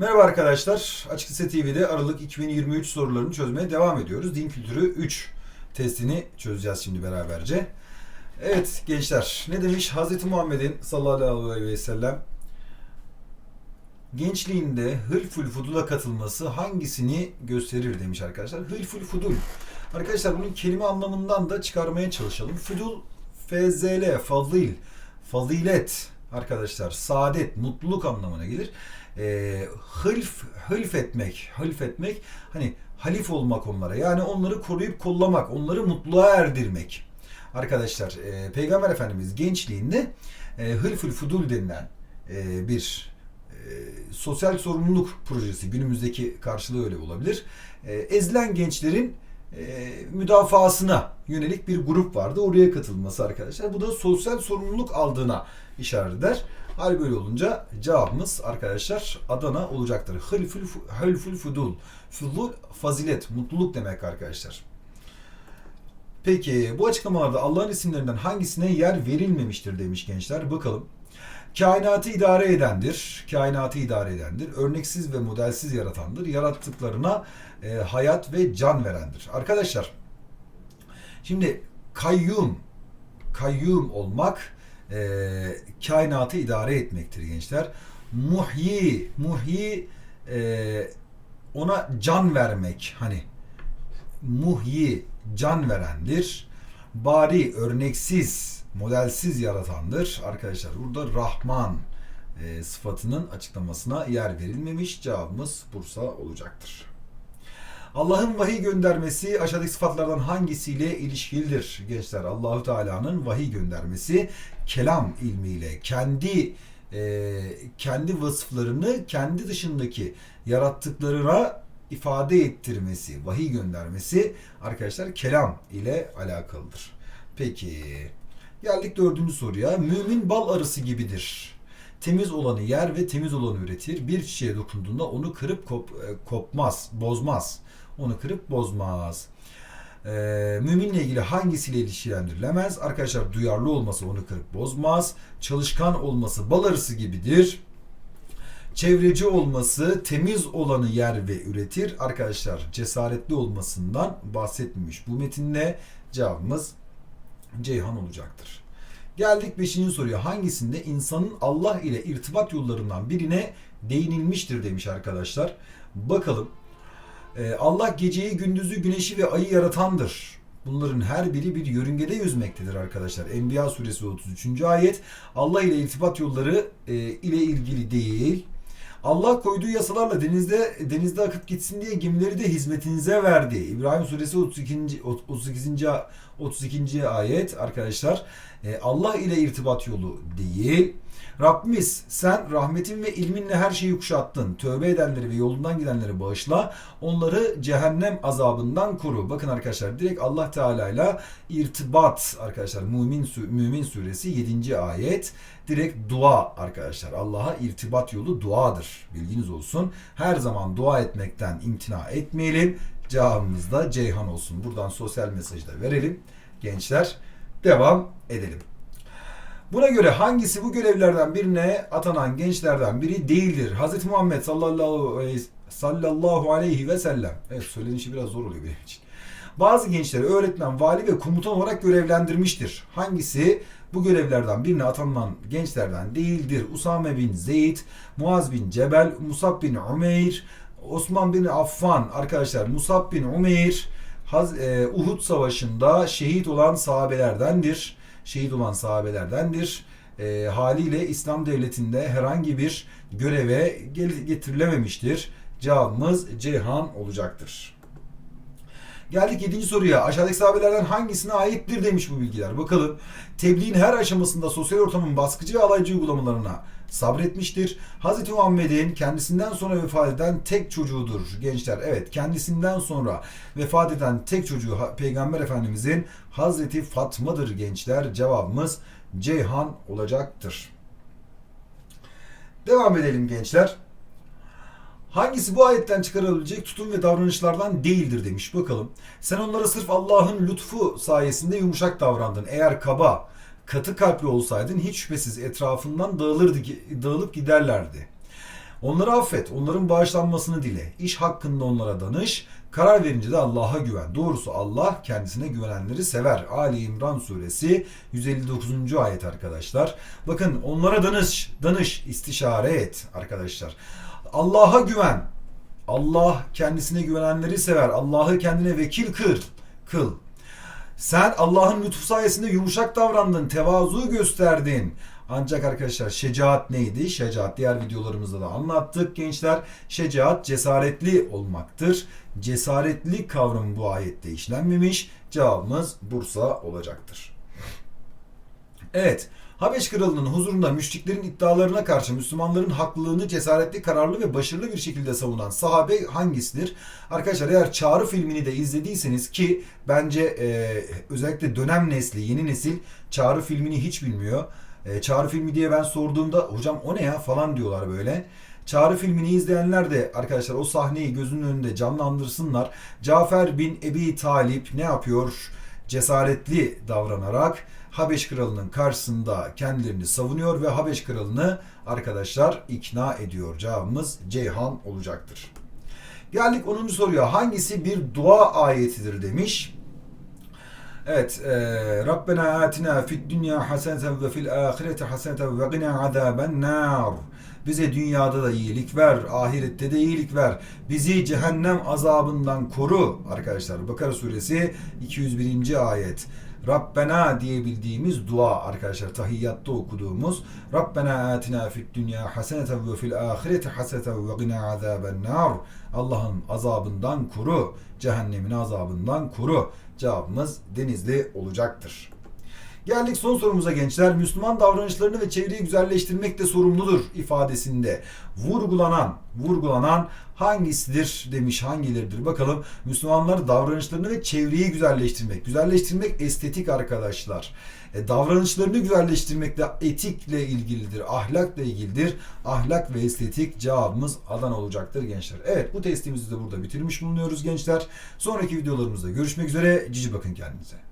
Merhaba arkadaşlar. Açık Lise TV'de Aralık 2023 sorularını çözmeye devam ediyoruz. Din kültürü 3 testini çözeceğiz şimdi beraberce. Evet gençler ne demiş? Hz. Muhammed'in sallallahu aleyhi ve sellem gençliğinde hılful fudula katılması hangisini gösterir demiş arkadaşlar. Hılful fudul. Arkadaşlar bunun kelime anlamından da çıkarmaya çalışalım. Fudul fezele, fazil, fazilet arkadaşlar. Saadet, mutluluk anlamına gelir. Ee, hılf, hılf etmek, hılf etmek hani halif olmak onlara. Yani onları koruyup kollamak, onları mutluluğa erdirmek. Arkadaşlar e, Peygamber Efendimiz gençliğinde e, Hılful Fudul denilen e, bir e, sosyal sorumluluk projesi günümüzdeki karşılığı öyle olabilir. E, ezilen gençlerin e, müdafasına yönelik bir grup vardı. Oraya katılması arkadaşlar. Bu da sosyal sorumluluk aldığına işaret eder. Hal böyle olunca cevabımız arkadaşlar Adana olacaktır. Hılful, hılful fudul. Fudul fazilet, mutluluk demek arkadaşlar. Peki bu açıklamalarda Allah'ın isimlerinden hangisine yer verilmemiştir demiş gençler. Bakalım. Kainatı idare edendir. Kainatı idare edendir. Örneksiz ve modelsiz yaratandır. Yarattıklarına e, hayat ve can verendir. Arkadaşlar şimdi kayyum kayyum olmak e, kainatı idare etmektir gençler. Muhyi muhyi e, ona can vermek hani muhyi can verendir. Bari örneksiz, modelsiz yaratandır. Arkadaşlar burada Rahman e, sıfatının açıklamasına yer verilmemiş. Cevabımız Bursa olacaktır. Allah'ın vahiy göndermesi aşağıdaki sıfatlardan hangisiyle ilişkilidir? Gençler Allahu Teala'nın vahiy göndermesi kelam ilmiyle kendi e, kendi vasıflarını kendi dışındaki yarattıklarına ifade ettirmesi, vahiy göndermesi arkadaşlar kelam ile alakalıdır. Peki geldik dördüncü soruya. Mümin bal arısı gibidir. Temiz olanı yer ve temiz olanı üretir. Bir çiçeğe dokunduğunda onu kırıp kop, e, kopmaz, bozmaz. Onu kırıp bozmaz. Ee, müminle ilgili hangisiyle ilişkilendirilemez? Arkadaşlar duyarlı olması onu kırıp bozmaz. Çalışkan olması bal arısı gibidir çevreci olması, temiz olanı yer ve üretir. Arkadaşlar cesaretli olmasından bahsetmemiş. Bu metinde cevabımız Ceyhan olacaktır. Geldik 5. soruya. Hangisinde insanın Allah ile irtibat yollarından birine değinilmiştir demiş arkadaşlar. Bakalım. Ee, Allah geceyi, gündüzü, güneşi ve ayı yaratandır. Bunların her biri bir yörüngede yüzmektedir arkadaşlar. Enbiya suresi 33. ayet. Allah ile irtibat yolları e, ile ilgili değil. Allah koyduğu yasalarla denizde denizde akıp gitsin diye gemileri de hizmetinize verdi. İbrahim suresi 32. 32. 32. ayet arkadaşlar. E, Allah ile irtibat yolu değil. Rabbimiz sen rahmetin ve ilminle her şeyi kuşattın. Tövbe edenleri ve yolundan gidenleri bağışla. Onları cehennem azabından koru. Bakın arkadaşlar direkt Allah Teala ile irtibat arkadaşlar Mümin, Mümin suresi 7. ayet. Direkt dua arkadaşlar. Allah'a irtibat yolu duadır. Bilginiz olsun. Her zaman dua etmekten imtina etmeyelim. Cevabımız da Ceyhan olsun. Buradan sosyal mesajı da verelim. Gençler devam edelim. Buna göre hangisi bu görevlerden birine atanan gençlerden biri değildir? Hz. Muhammed sallallahu aleyhi, sallallahu aleyhi ve sellem. Evet söylenişi biraz zor oluyor benim için. Bazı gençleri öğretmen, vali ve komutan olarak görevlendirmiştir. Hangisi bu görevlerden birine atanan gençlerden değildir? Usame bin Zeyd, Muaz bin Cebel, Musab bin Umeyr, Osman bin Affan arkadaşlar Musab bin Umeyr e, Uhud Savaşı'nda şehit olan sahabelerdendir. Şehit olan sahabelerdendir. E, haliyle İslam devletinde herhangi bir göreve getirilememiştir. Cevabımız Ceyhan olacaktır. Geldik 7. soruya. Aşağıdaki sahabelerden hangisine aittir demiş bu bilgiler. Bakalım. Tebliğin her aşamasında sosyal ortamın baskıcı ve alaycı uygulamalarına sabretmiştir. Hz. Muhammed'in kendisinden sonra vefat eden tek çocuğudur gençler. Evet kendisinden sonra vefat eden tek çocuğu Peygamber Efendimizin Hazreti Fatma'dır gençler. Cevabımız Ceyhan olacaktır. Devam edelim gençler. Hangisi bu ayetten çıkarılabilecek tutum ve davranışlardan değildir demiş. Bakalım. Sen onlara sırf Allah'ın lütfu sayesinde yumuşak davrandın. Eğer kaba, katı kalpli olsaydın hiç şüphesiz etrafından dağılırdı, dağılıp giderlerdi. Onları affet, onların bağışlanmasını dile. İş hakkında onlara danış. Karar verince de Allah'a güven. Doğrusu Allah kendisine güvenenleri sever. Ali İmran suresi 159. ayet arkadaşlar. Bakın onlara danış, danış, istişare et arkadaşlar. Allah'a güven. Allah kendisine güvenenleri sever. Allah'ı kendine vekil kıl. Kıl. Sen Allah'ın lütfu sayesinde yumuşak davrandın, tevazu gösterdin. Ancak arkadaşlar şecaat neydi? Şecaat diğer videolarımızda da anlattık gençler. Şecaat cesaretli olmaktır. Cesaretli kavramı bu ayette işlenmemiş. Cevabımız Bursa olacaktır. Evet. Habeş Kralı'nın huzurunda müşriklerin iddialarına karşı Müslümanların haklılığını cesaretli, kararlı ve başarılı bir şekilde savunan sahabe hangisidir? Arkadaşlar eğer Çağrı filmini de izlediyseniz ki bence e, özellikle dönem nesli, yeni nesil Çağrı filmini hiç bilmiyor. E, Çağrı filmi diye ben sorduğumda hocam o ne ya falan diyorlar böyle. Çağrı filmini izleyenler de arkadaşlar o sahneyi gözünün önünde canlandırsınlar. Cafer bin Ebi Talip ne yapıyor? Cesaretli davranarak Habeş Kralı'nın karşısında kendilerini savunuyor ve Habeş Kralı'nı arkadaşlar ikna ediyor. Cevabımız Ceyhan olacaktır. Geldik 10. soruya. Hangisi bir dua ayetidir demiş. Evet. E, Rabbena atina fid dünya haseneten ve fil ahireti haseneten ve gina azaben nar. Bize dünyada da iyilik ver, ahirette de iyilik ver. Bizi cehennem azabından koru. Arkadaşlar Bakara suresi 201. ayet. Rabbena diye bildiğimiz dua arkadaşlar tahiyyatta okuduğumuz Rabbena atina fid dünya haseneten ve fil ahireti haseneten ve gina azaben nar. Allah'ın azabından koru, cehennemin azabından koru. Cevabımız Denizli olacaktır. Geldik son sorumuza gençler. Müslüman davranışlarını ve çevreyi güzelleştirmekte sorumludur ifadesinde vurgulanan, vurgulanan hangisidir demiş hangileridir bakalım. Müslümanlar davranışlarını ve çevreyi güzelleştirmek. Güzelleştirmek estetik arkadaşlar. E, davranışlarını güzelleştirmek de etikle ilgilidir, ahlakla ilgilidir. Ahlak ve estetik cevabımız Adana olacaktır gençler. Evet bu testimizi de burada bitirmiş bulunuyoruz gençler. Sonraki videolarımızda görüşmek üzere. Cici bakın kendinize.